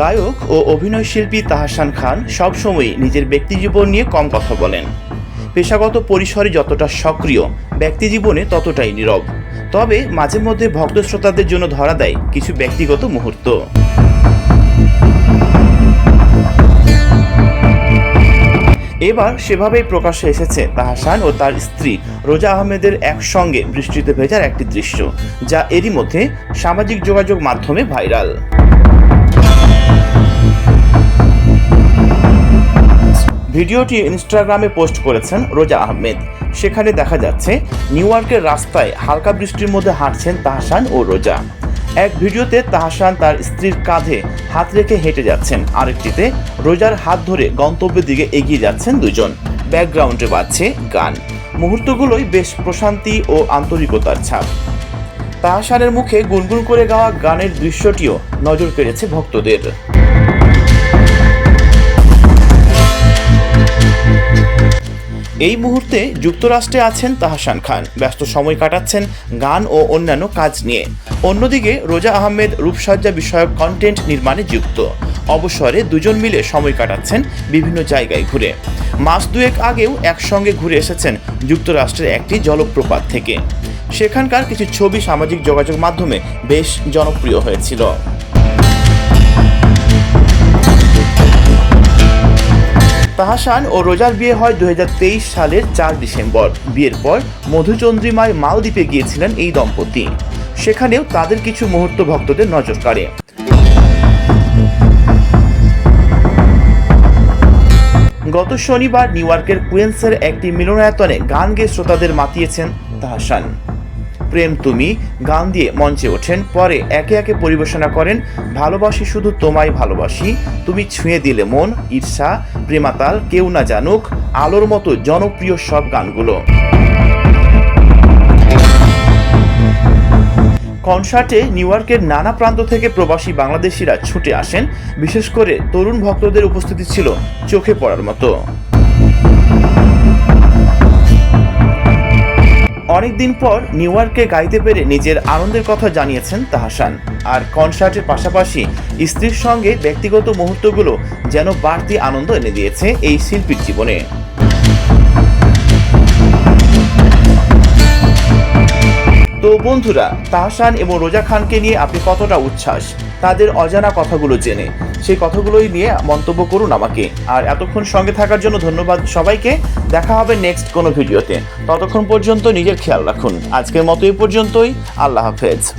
গায়ক ও অভিনয়শিল্পী তাহসান খান সবসময়ই নিজের ব্যক্তিজীবন নিয়ে কম কথা বলেন। পেশাগত পরিসরে যতটা সক্রিয় ব্যক্তিজীবনে ততটাই নীরব। তবে মাঝে মধ্যে ভক্ত শ্রোতাদের জন্য ধরা দেয় কিছু ব্যক্তিগত মুহূর্ত। এবার সেভাবেই প্রকাশ্যে এসেছে তাহসান ও তার স্ত্রী রোজা আহমেদের একসঙ্গে বৃষ্টিতে ভেজার একটি দৃশ্য, যা এরই মধ্যে সামাজিক যোগাযোগ মাধ্যমে ভাইরাল। ভিডিওটি ইনস্টাগ্রামে পোস্ট করেছেন রোজা আহমেদ। সেখানে দেখা যাচ্ছে, নিউ ইয়র্কের রাস্তায় হালকা বৃষ্টির মধ্যে হাঁটছেন তাহসান ও রোজা। এক ভিডিওতে তাহসান তার স্ত্রীর কাঁধে হাত রেখে হেঁটে যাচ্ছেন। আরেকটিতে, রোজার হাত ধরে গন্তব্যের দিকে এগিয়ে যাচ্ছেন দুজন। ব্যাকগ্রাউন্ডে বাজছে গান। মুহূর্তগুলোই বেশ প্রশান্তি ও আন্তরিকতার ছাপ। তাহসানের মুখে গুনগুন করে গাওয়া গানের দৃশ্যটিও নজর কেড়েছে ভক্তদের। এই মুহূর্তে যুক্তরাষ্ট্রে আছেন তাহসান খান। ব্যস্ত সময় কাটাচ্ছেন গান ও অন্যান্য কাজ নিয়ে। অন্যদিকে রোজা আহমেদ রূপসজ্জা বিষয়ক কন্টেন্ট নির্মাণে যুক্ত। অবসরে দুজন মিলে সময় কাটাচ্ছেন বিভিন্ন জায়গায় ঘুরে। মাস দুয়েক আগেও একসঙ্গে ঘুরে এসেছেন যুক্তরাষ্ট্রের একটি জলপ্রপাত থেকে। সেখানকার কিছু ছবি সামাজিক যোগাযোগ মাধ্যমে বেশ জনপ্রিয় হয়েছিল। তাহাসান ও রোজার বিয়ে হয় দুহাজার তেইশ সালের চার ডিসেম্বর। বিয়ের পর মধুচন্দ্রিমায় মালদ্বীপে গিয়েছিলেন এই দম্পতি। সেখানেও তাদের কিছু মুহূর্ত ভক্তদের নজর কাড়ে। গত শনিবার নিউ ইয়র্কের কুয়েন্সের একটি মিলনায়তনে গান গেয়ে শ্রোতাদের মাতিয়েছেন তাহাসান প্রেম তুমি গান দিয়ে মঞ্চে ওঠেন, পরে একে একে পরিবেশনা করেন, ভালোবাসি শুধু তোমায় ভালোবাসি, তুমি ছুঁয়ে দিলে মন, ঈর্ষা, প্রেমাতাল, কেউ না জানুক, আলোর মতো জনপ্রিয় সব গানগুলো। কনসার্টে নিউ ইয়র্কের নানা প্রান্ত থেকে প্রবাসী বাংলাদেশিরা ছুটে আসেন, বিশেষ করে তরুণ ভক্তদের উপস্থিতি ছিল চোখে পড়ার মতো। অনেকদিন পর নিউ ইয়র্কে গাইতে পেরে নিজের আনন্দের কথা জানিয়েছেন তাহসান। আর কনসার্টের পাশাপাশি স্ত্রীর সঙ্গে ব্যক্তিগত মুহূর্তগুলো যেন বাড়তি আনন্দ এনে দিয়েছে এই শিল্পীর জীবনে। তো বন্ধুরা, তাহসান এবং রোজা খানকে নিয়ে আপনি কতটা উচ্ছ্বাস? তাদের অজানা কথাগুলো জেনে। সেই কথাগুলোই নিয়ে মন্তব্য করুন আমাকে। আর এতক্ষণ সঙ্গে থাকার জন্য ধন্যবাদ সবাইকে। দেখা হবে নেক্সট কোনো ভিডিওতে। ততক্ষণ পর্যন্ত নিজের খেয়াল রাখুন। আজকের মতো এই পর্যন্তই। আল্লাহ হাফেজ।